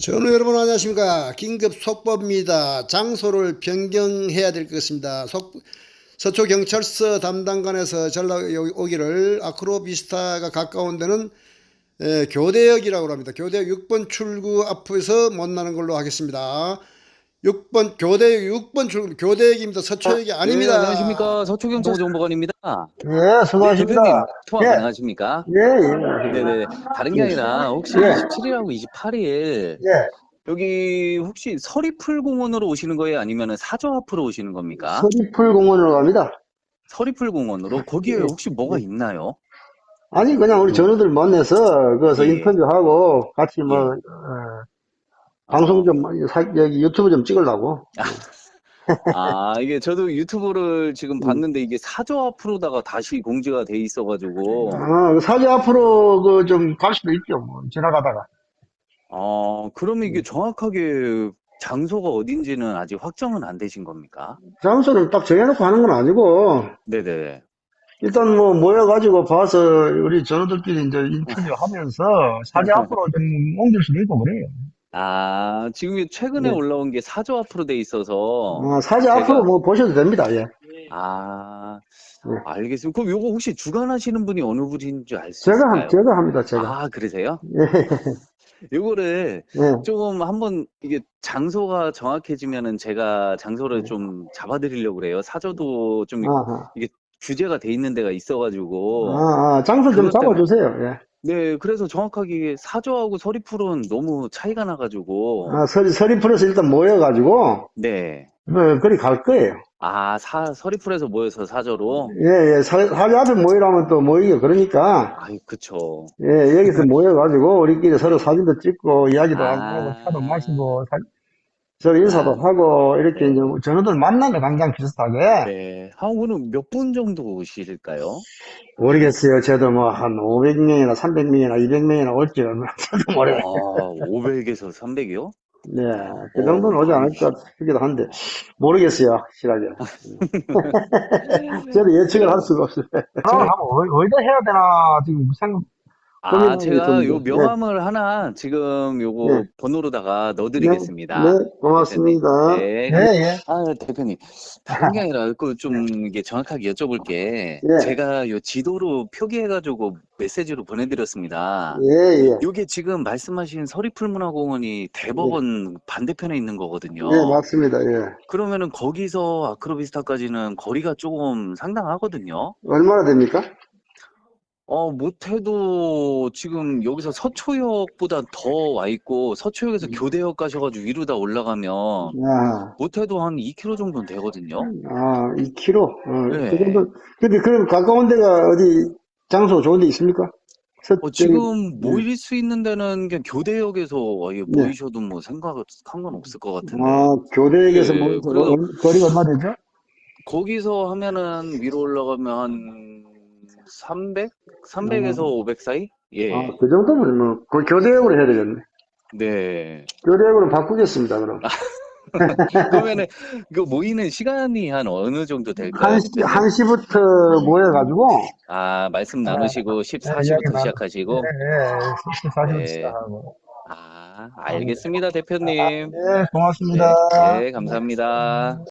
전우 여러분 안녕하십니까? 긴급 속보입니다. 장소를 변경해야 될 것 같습니다. 속, 서초경찰서 담당관에서 전락 오기를 아크로비스타가 가까운 데는 에, 교대역이라고 합니다. 교대역 6번 출구 앞에서 만나는 걸로 하겠습니다 6번 교대역 6번 출구 교대역입니다 서초역이 아닙니다 네, 안녕하십니까 서초경찰 정보관입니다. 예, 수고하십니다. 대표님 통화 예. 가능하십니까? 예, 예. 네네 다른 게 아니라 혹시 예. 27일하고 28일 예. 여기 혹시 서리풀공원으로 오시는 거예요? 아니면 사저 앞으로 오시는 겁니까? 서리풀 공원으로 갑니다. 서리풀공원으로 거기에 예. 혹시 뭐가 있나요? 아니, 그냥 우리 전우들 만나서, 거기서 예. 인터뷰하고, 같이 뭐, 예. 어, 방송 좀, 사- 여기 유튜브 좀 찍으려고. 아 이게 저도 유튜브를 음. 지금 봤는데 이게 사저 앞으로다가 다시 공지가 돼 있어가지고 어, 사지 앞으로 그 좀 갈 수도 있죠, 뭐, 지나가다가. 아 그러면 음. 이게 정확하게 장소가 어딘지는 아직 확정은 안 되신 겁니까? 장소는 딱 정해놓고 하는 건 아니고, 네네. 일단 뭐 모여가지고 봐서 우리 전우들끼리 이제 인터뷰 하면서 사지 앞으로 좀 옮길 수도 있고 그래요. 아, 지금 최근에 네. 올라온 게 사저 앞으로 돼 있어서, 어, 사지 제가- 앞으로 뭐 보셔도 됩니다, 예. 아, 네. 알겠습니다. 그럼 요거 혹시 주관하시는 분이 어느 분인지 알 수 제가, 있을까요? 함- 제가 합니다, 제가. 아, 그러세요? 예, 요거를 예. 조금 한번 이게 장소가 정확해지면은 제가 장소를 네. 좀 잡아드리려고 그래요. 사저도 좀 아하. 규제가 돼 있는 데가 있어가지고. 아, 아, 장소 좀 그것 때문에. 잡아주세요. 예. 네, 그래서 정확하게 사저하고 서리풀은 너무 차이가 나가지고. 아, 서리, 서리풀에서 일단 모여가지고, 네. 뭐, 그리 갈 거예요. 아, 사, 서리풀에서 모여서 사저로? 예, 예. 사, 사리 앞에 모이라면 또 모이게. 그러니까, 아이, 그쵸. 예, 여기서 모여가지고, 우리끼리 서로 사진도 찍고, 이야기도 아. 하고, 차도 마시고, 사- 서로 인사도 아. 하고, 이렇게 네. 이제 전우들 만나면 당장 비슷하게. 네. 한 분은 몇 분 정도 오실까요? 모르겠어요. 저도 뭐, 한 500명이나 300명이나 200명이나 올지 얼마나 저도 모르겠어요. 아, 500에서 300이요? 네, 그 정도는 오지 않을까 싶기도 한데, 모르겠어요, 확실하게. 저도 예측을 할 수가 없어요. 아, 한번 어- 어디다 해야 되나, 지금 생각, 아, 제가. 요 명함을 하나 지금 요거 네. 번호로다가 넣어드리겠습니다. 네, 고맙습니다. 네. 예, 예. 아, 대표님. 다른 게 아니라 그좀 이게 정확하게 여쭤볼 게 예. 제가 요 지도로 표기해가지고 메시지로 보내드렸습니다. 예, 예. 요게 지금 말씀하신 서리풀문화공원이 대법원 반대편에 있는 거거든요. 예, 맞습니다. 예. 그러면은 거기서 아크로비스타까지는 거리가 조금 상당하거든요. 얼마나 됩니까? 어, 못해도 지금 여기서 서초역보다 더 와 있고 서초역에서 음. 교대역 가셔가지고 위로 다 올라가면 아, 못해도 한 2km 정도는 되거든요. 아, 2km. 어, 네. 그 정도. 근데 그럼 가까운 데가 어디, 장소 좋은 데 있습니까? 서, 어, 저기, 지금 모일 수 있는 데는 그냥 교대역에서 아예 네. 모이셔도 뭐 생각 상관없을 것 같은데 아, 교대역에서 네, 뭐, 그래서- 얼- 거리가 얼마 되죠? 거기서 하면은 위로 올라가면 한 300? 300에서 500 사이? 예. 아, 그 정도면 뭐, 그 교대역으로 해야 되겠네. 네. 교대역으로 바꾸겠습니다, 그럼. 그러면은 그 모이는 시간이 한 어느 정도 될까요? 한 시, 시부터 모여가지고, 아, 말씀 나누시고 이야기 14시부터 나누- 시작하시고. 네, 14시부터 네. 시작하고. 아, 알겠습니다, 대표님. 네, 고맙습니다. 네, 네, 감사합니다.